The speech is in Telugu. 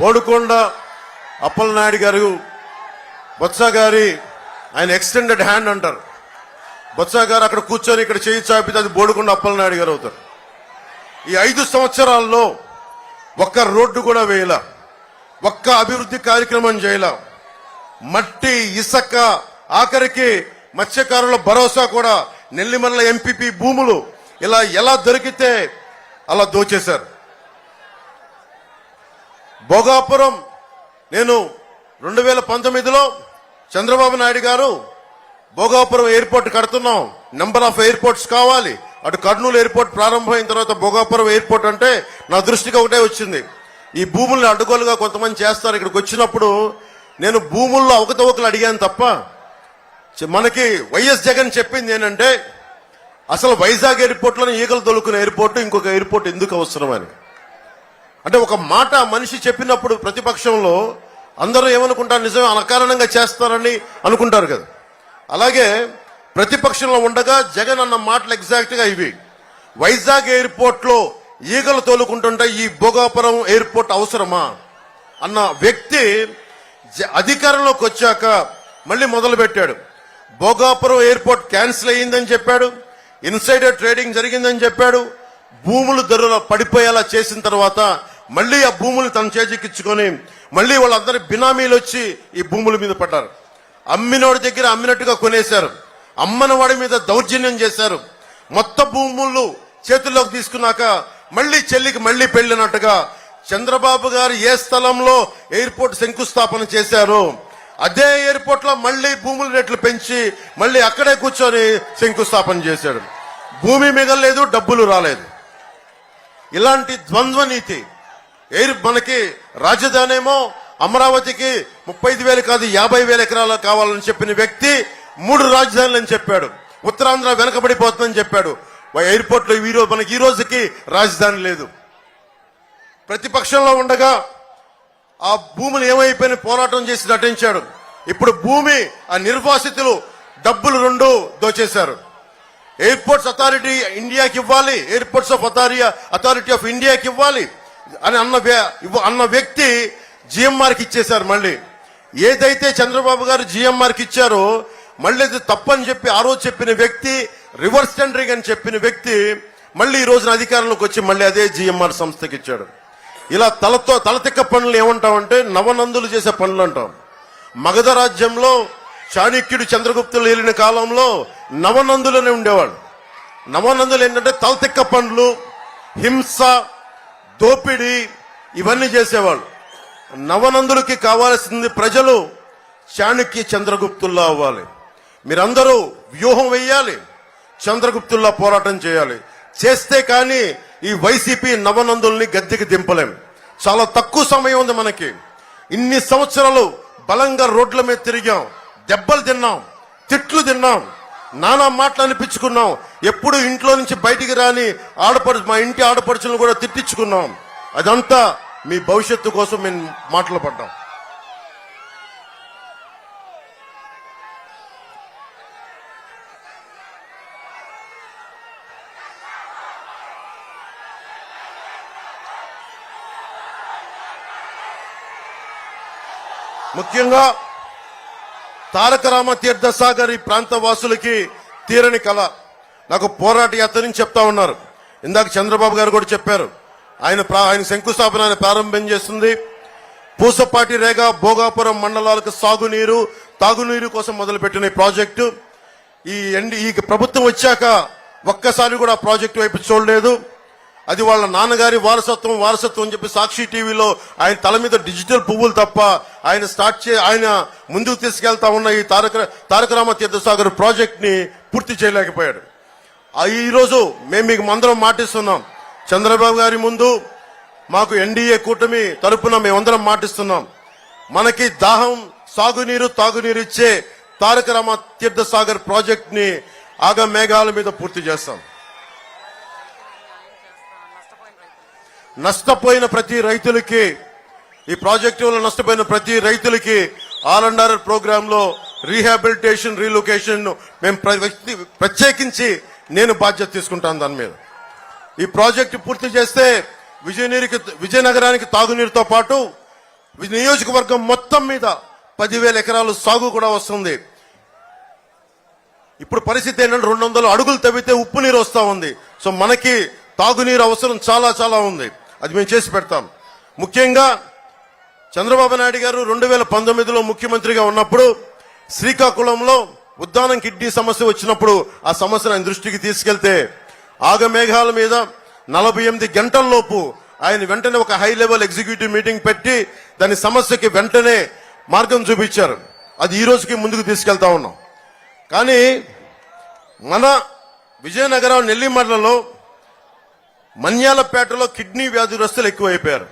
బోడుకొండ అప్పలనాయుడు గారు బొత్స గారి ఆయన ఎక్స్టెండెడ్ హ్యాండ్ అంటారు. బొత్స గారు అక్కడ కూర్చొని ఇక్కడ చేయి చాపితే అది బోడుకొండ అప్పలనాయుడు గారు అవుతారు. ఈ ఐదు సంవత్సరాల్లో ఒక్క రోడ్డు కూడా వేయల. ఒక్క అభివృద్ధి కార్యక్రమం చేయలా. మట్టి ఇసక ఆఖరికి మత్స్యకారుల భరోసా కూడా నెల్లిమల్ల ఎంపీపీ భూములు ఇలా ఎలా దొరికితే అలా దోచేశారు. భోగాపురం. నేను రెండు వేల పంతొమ్మిదిలో చంద్రబాబు నాయుడు గారు భోగాపురం ఎయిర్పోర్ట్ కడుతున్నాం. నెంబర్ ఆఫ్ ఎయిర్పోర్ట్స్ కావాలి. అటు కర్నూలు ఎయిర్పోర్ట్ ప్రారంభమైన తర్వాత భోగాపురం ఎయిర్పోర్ట్ అంటే నా దృష్టికి ఒకటే వచ్చింది. ఈ భూముల్ని అడ్డుగోలుగా కొంతమంది చేస్తారు. ఇక్కడికి వచ్చినప్పుడు నేను భూముల్లో అవకతవకలు అడిగాను తప్ప మనకి వైఎస్ జగన్ చెప్పింది ఏంటంటే అసలు వైజాగ్ ఎయిర్పోర్ట్లోనే ఈగలు తొలుకున్న ఎయిర్పోర్ట్ ఇంకొక ఎయిర్పోర్ట్ ఎందుకు అవసరం అని అంటే ఒక మాట మనిషి చెప్పినప్పుడు ప్రతిపక్షంలో అందరూ ఏమనుకుంటారు? నిజమే అనకారణంగా చేస్తారని అనుకుంటారు కదా. అలాగే ప్రతిపక్షంలో ఉండగా జగన్ అన్న మాటలు ఎగ్జాక్ట్గా ఇవి. వైజాగ్ ఎయిర్పోర్ట్లో ఈగలు తోలుకుంటుంటే ఈ భోగాపురం ఎయిర్పోర్ట్ అవసరమా? అన్న వ్యక్తి జ- అధికారంలోకి వచ్చాక మళ్ళీ మొదలుపెట్టాడు. భోగాపురం ఎయిర్పోర్ట్ క్యాన్సిల్ అయ్యిందని చెప్పాడు. ఇన్సైడర్ ట్రేడింగ్ జరిగిందని చెప్పాడు. భూములు ధరలు పడిపోయేలా చేసిన తర్వాత మళ్ళీ ఆ భూములు తన చేజెక్కించుకొని మళ్ళీ వాళ్ళందరి బినామీలు వచ్చి ఈ భూముల మీద పడ్డారు. అమ్మినోడి దగ్గర అమ్మినట్టుగా కొనేశారు. అమ్మనవాడి మీద దౌర్జన్యం చేశారు. మొత్తం భూములు చేతుల్లోకి తీసుకున్నాక మళ్ళీ చెల్లికి మళ్ళీ పెళ్ళినట్టుగా చంద్రబాబు గారు ఏ స్థలంలో ఎయిర్పోర్ట్ శంకుస్థాపన చేశారో అదే ఎయిర్పోర్ట్లో మళ్ళీ భూముల రేట్లు పెంచి మళ్ళీ అక్కడే కూర్చొని శంకుస్థాపన చేశాడు. భూమి మిగలలేదు డబ్బులు రాలేదు. ఇలాంటి ద్వంద్వ నీతి ఎయిర్ మనకి రాజధాని ఏమో అమరావతికి ముప్పై ఐదు వేలు కాదు యాభై వేల ఎకరాలు కావాలని చెప్పిన వ్యక్తి మూడు రాజధానులు అని చెప్పాడు. ఉత్తరాంధ్ర వెనకబడిపోతుందని చెప్పాడు. ఎయిర్పోర్ట్లో ఈ రోజు మనకి ఈ రోజుకి రాజధాని లేదు. ప్రతిపక్షంలో ఉండగా ఆ భూములు ఏమైపోయిన పోరాటం చేసి నటించాడు. ఇప్పుడు భూమి ఆ నిర్వాసితులు డబ్బులు రెండు దోచేశారు. ఎయిర్పోర్ట్స్ అథారిటీ ఇండియాకి ఇవ్వాలి airports of authority authority of ఇండియాకి ఇవ్వాలి. అని అన్న అన్న వ్యక్తి జిఎంఆర్కి ఇచ్చేశారు మళ్ళీ. ఏదైతే చంద్రబాబు గారు జిఎంఆర్కి ఇచ్చారో మళ్ళీ ఇది తప్పని చెప్పి ఆ రోజు చెప్పిన వ్యక్తి రివర్స్ టెండరింగ్ అని చెప్పిన వ్యక్తి మళ్ళీ ఈ రోజున అధికారంలోకి వచ్చి మళ్ళీ అదే జిఎంఆర్ సంస్థకి ఇచ్చాడు. ఇలా తలతో తలతిక్క పనులు ఏమంటామంటే నవనందులు చేసే పనులు అంటాం. మగధ రాజ్యంలో చాణక్యుడు చంద్రగుప్తులు వెళ్ళిన కాలంలో నవనందులనే ఉండేవాడు నవనందులు ఏంటంటే తలతిక్క పనులు హింస దోపిడీ ఇవన్నీ చేసేవాళ్ళు. నవనందులకి కావాల్సింది ప్రజలు చాణక్య చంద్రగుప్తుల్లా అవ్వాలి. మీరందరూ వ్యూహం వెయ్యాలి చంద్రగుప్తుల్లా పోరాటం చేయాలి. చేస్తే కానీ ఈ వైసీపీ నవనందుల్ని గద్దెకి దింపలేం. చాలా తక్కువ సమయం ఉంది మనకి. ఇన్ని సంవత్సరాలు బలంగా రోడ్ల మీద తిరిగాం దెబ్బలు తిన్నాం తిట్లు తిన్నాం. నానా మాటలు అనిపించుకున్నాం. ఎప్పుడు ఇంట్లో నుంచి బయటికి రాని ఆడపడు మా ఇంటి ఆడపడుచులను కూడా తిట్టించుకున్నాం. అదంతా మీ భవిష్యత్తు కోసం మేము మాటలు పడ్డాం. ముఖ్యంగా తారక రామ సాగర్ ఈ ప్రాంత వాసులకి తీరని కళ. నాకు పోరాట యాత్ర నుంచి చెప్తా ఉన్నారు. ఇందాక చంద్రబాబు గారు కూడా చెప్పారు. ఆయన ప్రా- ఆయన శంకుస్థాపన ఆయన ప్రారంభం చేస్తుంది. పూసపాటి రేగ భోగాపురం మండలాలకు సాగునీరు తాగునీరు కోసం మొదలుపెట్టిన ఈ ప్రాజెక్టు. ఈ ఎండి ఈ ప్రభుత్వం వచ్చాక ఒక్కసారి కూడా ప్రాజెక్టు వైపు చూడలేదు. అది వాళ్ళ నాన్నగారి వారసత్వం వారసత్వం అని చెప్పి సాక్షి టీవీలో ఆయన తల మీద డిజిటల్ పువ్వులు తప్ప ఆయన స్టార్ట్ చే ఆయన ముందుకు తీసుకెళ్తా ఉన్న ఈ తారక తారక రామ తీర్థసాగర్ ప్రాజెక్ట్ని పూర్తి చేయలేకపోయాడు. ఈరోజు మేము మీకు మందరం మాటిస్తున్నాం. చంద్రబాబు గారి ముందు మాకు ఎన్డీఏ కూటమి తరపున మేమందరం మాటిస్తున్నాం. మనకి దాహం సాగునీరు తాగునీరు ఇచ్చే తారక రామ తీర్థసాగర్ ప్రాజెక్ట్ని ఆగ మేఘాల మీద పూర్తి చేస్తాం. నష్టపోయిన ప్రతి రైతులకి ఈ ప్రాజెక్టు వల్ల నష్టపోయిన ప్రతి రైతులకి ఆల్ అండర్ ప్రోగ్రామ్లో రీహాబిలిటేషన్ రీలొకేషన్ మేము వ్యక్తి- ప్రత్యేకించి నేను బాధ్యత తీసుకుంటాను దాని మీద. ఈ ప్రాజెక్టు పూర్తి చేస్తే విజయనీరుకి విజయనగరానికి తాగునీరుతో పాటు నియోజకవర్గం మొత్తం మీద పదివేల ఎకరాలు సాగు కూడా వస్తుంది. ఇప్పుడు పరిస్థితి ఏంటంటే రెండు వందల అడుగులు తవ్వితే ఉప్పు నీరు వస్తూ ఉంది. సో మనకి తాగునీరు అవసరం చాలా చాలా ఉంది. అది మేము చేసి పెడతాం. ముఖ్యంగా చంద్రబాబు నాయుడు గారు రెండు వేల పంతొమ్మిదిలో ముఖ్యమంత్రిగా ఉన్నప్పుడు శ్రీకాకుళంలో ఉద్దానం కిడ్నీ సమస్య వచ్చినప్పుడు ఆ సమస్యను ఆయన దృష్టికి తీసుకెళ్తే ఆగమేఘాల మీద నలభై ఎనిమిది గంటల్లోపు ఆయన వెంటనే ఒక హై లెవెల్ ఎగ్జిక్యూటివ్ మీటింగ్ పెట్టి దాని సమస్యకి వెంటనే మార్గం చూపించారు. అది ఈ రోజుకి ముందుకు తీసుకెళ్తా ఉన్నాం. కానీ మన విజయనగరం నెల్లిమర్లలో మన్యాలపేటలో కిడ్నీ వ్యాధిగ్రస్తులు ఎక్కువైపోయారు.